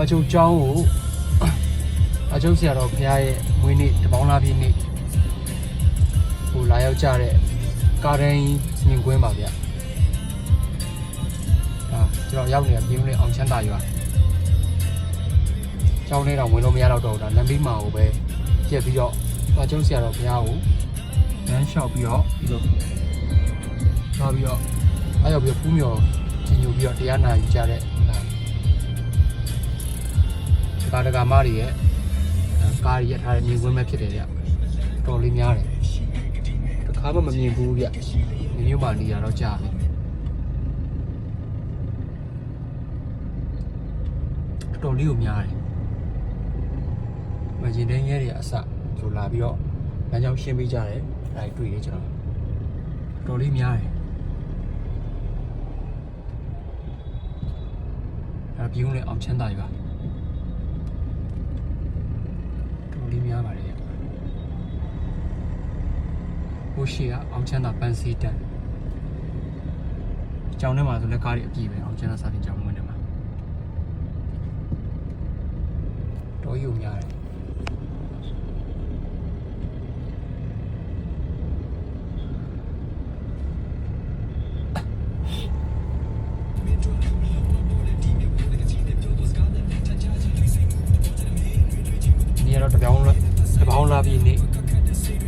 ဘာချုပ်ကျောင်းကိုအချုပ်ဆရာတော်ဘုရားရဲ့မွေးနေ့တပေါင်းလားပြည့်နေ့ဟိုလာရောက်ကြတဲ့ကားတိုင်းမြင်ကွင်းပါဗျအာကျွန်တော်ရောက်နေတာပြင်းလေးအောင်ချမ်းသာရွာကျောင်းထဲတော့ဝင်လို့မရတော့တော့ဘူးဒါလမ်းဘေးမှာကိုပဲပြက်ပြီးတော့ဘာချုပ်ဆရာတော်ဘုရားကိုလမ်းလျှောက်ပြီးတော့ဒီလိုသွားပြီးတော့အားရောက်ပြီးတော့ဖူးမြော်ကြီးညိုပြီးတော့တရားနာယူကြတဲ့ဒါဒ ကာဒကာမတွေရဲ့ကားတွေရထားတဲ့မြင်ကွင်းပဲဖြစ်တယ်ဗျတော်လေးများတယ်တခါမှမမြင်ဘူးဗျဒီမျိုးမှနေရတော့ကြာပြီတော်လေးကိုများတယ်မကျင်တဲ့ငယ်တွေအစဒီလိုလာပြီးတော့လမ်းကြောင်းရှင်းပေးကြတယ်အဲဒါတွေ့ရကျွန်တော်တော်လေးများတယ်ဒါပြုံးလေအောင်ချမ်းသာပြီပါ တော်လေးများပါတယ် ဟိုရှိကအောင်ချမ်းသာပန်းစီတန်ကျောင်းထဲမှာဆိုလက်ကားတွေအပြည့်ပဲအောင်ချမ်းသာစာတင်ကျောင်းဝင်တယ်မှာတော်ရုံများတယ်ဒီကတော့တပြောင်းလားတပေါင်းလားပြည့်နေ့ဖြစ်ပါတယ်